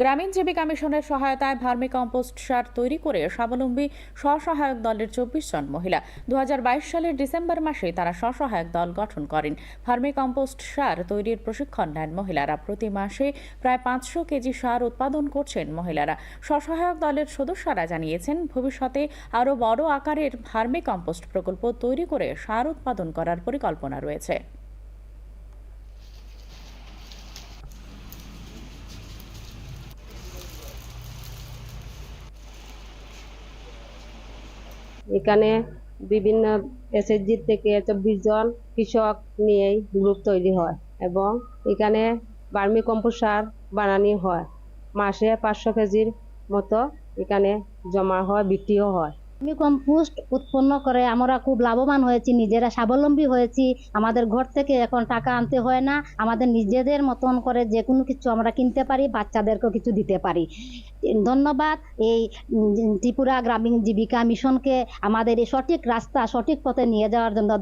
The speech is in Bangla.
গ্রামীণ জীবিকা মিশনের সহায়তায় ভার্মি কম্পোস্ট সার তৈরি করে স্বাবলম্বী স্বসহায়ক দলের চব্বিশ জন মহিলা। দু হাজার বাইশ সালের ডিসেম্বর মাসে তারা স্বসহায়ক দল গঠন করেন। ভার্মি কম্পোস্ট সার তৈরির প্রশিক্ষণ নেন মহিলারা। প্রতি মাসে প্রায় পাঁচশো কেজি সার উৎপাদন করছেন মহিলারা। স্বসহায়ক দলের সদস্যরা জানিয়েছেন, ভবিষ্যতে আরও বড় আকারের ভার্মি কম্পোস্ট প্রকল্প তৈরি করে সার উৎপাদন করার পরিকল্পনা রয়েছে। এখানে বিভিন্ন এসএসজি থেকে চব্বিশ জন কৃষক নিয়েই গ্রুপ তৈরি হয় এবং এখানে বার্মি কম্পোস্ট সার বানানি হয়। মাসে পাঁচশো কেজির মতো এখানে জমা হয়, বিক্রিও হয়। কম্পোস্ট উৎপন্ন করে আমরা খুব লাভবান হয়েছি, নিজেরা স্বাবলম্বী হয়েছি। আমাদের ঘর থেকে এখন টাকা আনতে হয় না, আমাদের নিজেদের মতন করে যে কোনো কিছু আমরা কিনতে পারি, বাচ্চাদেরকেও কিছু দিতে পারি। ধন্যবাদ এই ত্রিপুরা গ্রামীণ জীবিকা মিশনকে আমাদের এই সঠিক রাস্তা, সঠিক পথে নিয়ে যাওয়ার জন্য।